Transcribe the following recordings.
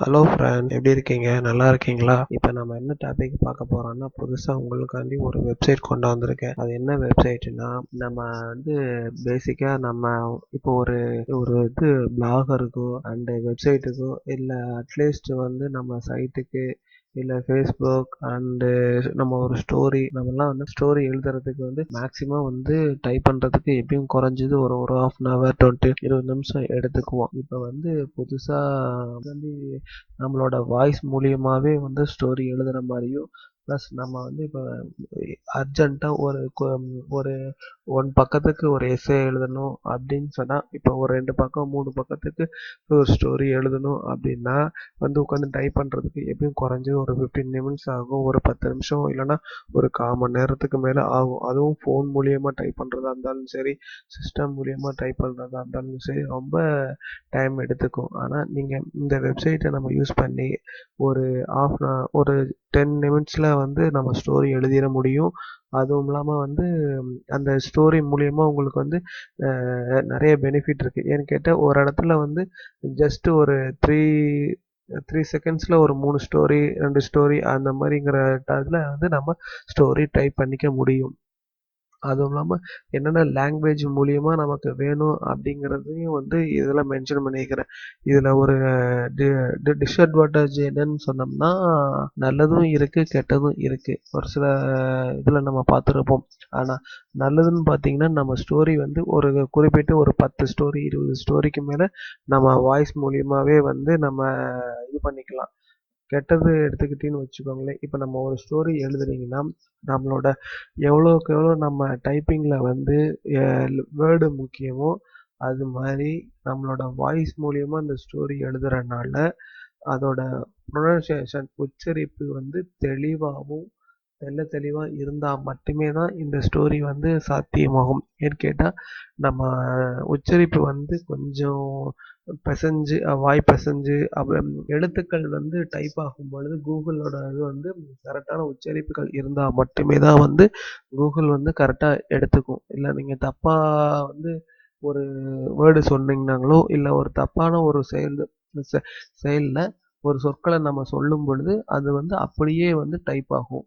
Hello friend எப்படி இருக்கீங்க? நல்லா இருக்கீங்களா? இப்போ நம்ம என்ன டாபிக் பார்க்க போறோம்னா புதுசாக உங்களுக்காண்டி ஒரு வெப்சைட் கொண்டு வந்திருக்கேன். அது என்ன வெப்சைட்னா நம்ம வந்து பேசிக்காக நம்ம இப்போ ஒரு ஒரு இது பிளாகருக்கோ அண்டு வெப்சைட்டுக்கோ இல்லை அட்லீஸ்ட் வந்து நம்ம சைட்டுக்கு இல்லை ஃபேஸ்புக் அண்டு நம்ம ஒரு ஸ்டோரி நம்மலாம் வந்து ஸ்டோரி எழுதுறதுக்கு வந்து மேக்ஸிமம் வந்து டைப் பண்ணுறதுக்கு எப்பயும் குறைஞ்சது ஒரு ஒரு ஆஃப் அன் ஹவர் டுவெண்ட்டி இருபது நிமிஷம் எடுத்துக்குவோம். இப்போ வந்து புதுசாக வந்து நம்மளோட வாய்ஸ் மூலியமாகவே வந்து ஸ்டோரி எழுதுகிற மாதிரியும் ப்ளஸ் நம்ம வந்து இப்போ அர்ஜெண்ட்டாக ஒரு ஒரு ஒன் பக்கத்துக்கு ஒரு எஸ்ஸே எழுதணும் அப்படின்னு சொன்னால் இப்போ ஒரு ரெண்டு பக்கம் மூணு பக்கத்துக்கு ஒரு ஸ்டோரி எழுதணும் அப்படின்னா வந்து உட்காந்து டைப் பண்ணுறதுக்கு எப்பயும் குறைஞ்சது ஒரு ஃபிஃப்டீன் நிமிட்ஸ் ஆகும் ஒரு பத்து நிமிஷம் இல்லைன்னா ஒரு கால் மணி நேரத்துக்கு மேலே ஆகும். அதுவும் ஃபோன் மூலியமாக டைப் பண்ணுறதா இருந்தாலும் சரி சிஸ்டம் மூலியமாக டைப் பண்ணுறதா இருந்தாலும் சரி ரொம்ப டைம் எடுத்துக்கும். ஆனால் நீங்கள் இந்த வெப்சைட்டை நம்ம யூஸ் பண்ணி ஒரு ஆஃப் ஒரு டென் நிமிட்ஸில் வந்து நம்ம ஸ்டோரி எழுதிட முடியும். அதுவும் இல்லாமல் வந்து அந்த ஸ்டோரி மூலிமா உங்களுக்கு வந்து நிறைய பெனிஃபிட் இருக்குது ஏன்னு கேட்டால் ஒரு இடத்துல வந்து ஜஸ்ட் ஒரு த்ரீ த்ரீ செகண்ட்ஸில் ஒரு மூணு ஸ்டோரி ரெண்டு ஸ்டோரி அந்த மாதிரிங்கிற இதில் வந்து நம்ம ஸ்டோரி டைப் பண்ணிக்க முடியும். அதுவும் இல்லாமல் என்னென்ன லாங்குவேஜ் மூலியமாக நமக்கு வேணும் அப்படிங்கிறதையும் வந்து இதில் மென்ஷன் பண்ணியிருக்கிறேன் இதில் ஒரு டிஸ்அட்வான்டேஜ் என்னன்னு சொன்னோம்னா நல்லதும் இருக்குது கெட்டதும் இருக்குது ஒரு சில இதில் நம்ம பார்த்துருப்போம். ஆனால் நல்லதுன்னு பார்த்தீங்கன்னா நம்ம ஸ்டோரி வந்து ஒரு குறிப்பிட்ட ஒரு பத்து ஸ்டோரி இருபது ஸ்டோரிக்கு மேலே நம்ம வாய்ஸ் மூலியமாகவே வந்து நம்ம இது பண்ணிக்கலாம். கெட்டது எடுத்துக்கிட்டின்னு வச்சுக்கோங்களேன். இப்போ நம்ம ஒரு ஸ்டோரி எழுதுறீங்கன்னா நம்மளோட எவ்வளோக்கு எவ்வளோ நம்ம டைப்பிங்கில் வந்து வேர்டு முக்கியமோ அது மாதிரி நம்மளோட வாய்ஸ் மூலியமா அந்த ஸ்டோரி எழுதுறதுனால அதோட ப்ரொனன்சியேஷன் உச்சரிப்பு வந்து தெளிவாகவும் தெல்ல தெளிவாக இருந்தால் மட்டுமே தான் இந்த ஸ்டோரி வந்து சாத்தியமாகும். ஏன்னு கேட்டால் நம்ம உச்சரிப்பு வந்து கொஞ்சம் பிசைஞ்சு வாய் பிசைஞ்சு அப்புறம் எழுத்துக்கள் வந்து டைப் ஆகும் பொழுது கூகுளோட இது வந்து கரெக்டான உச்சரிப்புகள் இருந்தால் மட்டுமே தான் வந்து கூகுள் வந்து கரெக்டாக எடுத்துக்கும். இல்லை நீங்கள் தப்பாக வந்து ஒரு வேர்டு சொன்னீங்கனாங்களோ இல்லை ஒரு தப்பான ஒரு செயல் செ- ஒரு சொற்களை நம்ம சொல்லும் பொழுது அது வந்து அப்படியே வந்து டைப் ஆகும்.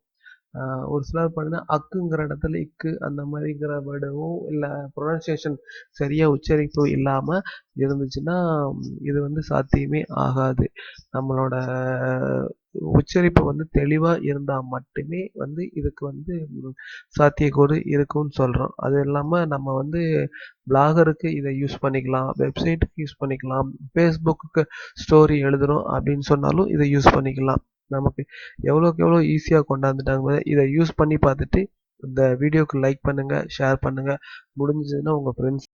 ஒரு சிலர் பார்த்தீங்கன்னா அக்குங்கிற இடத்துல இக்கு அந்த மாதிரிங்கிற வேர்டும் இல்லை ப்ரொனன்சியேஷன் சரியாக உச்சரிப்பு இல்லாமல் இருந்துச்சுன்னா இது வந்து சாத்தியமே ஆகாது. நம்மளோட உச்சரிப்பு வந்து தெளிவாக இருந்தால் மட்டுமே வந்து இதுக்கு வந்து சாத்தியக்கூறு இருக்கும்னு சொல்கிறோம் அது இல்லாமல் நம்ம வந்து பிளாகருக்கு இதை யூஸ் பண்ணிக்கலாம் வெப்சைட்டுக்கு யூஸ் பண்ணிக்கலாம் ஃபேஸ்புக்கு ஸ்டோரி எழுதுறோம் அப்படின்னு சொன்னாலும் இதை யூஸ் பண்ணிக்கலாம். நமக்கு எவ்வளோக்கு எவ்வளோ ஈஸியாக கொண்டாந்துட்டாங்க இதை யூஸ் பண்ணி பார்த்துட்டு இந்த வீடியோக்கு லைக் பண்ணுங்கள் ஷேர் பண்ணுங்கள் முடிஞ்சதுன்னா உங்கள் ஃப்ரெண்ட்ஸ்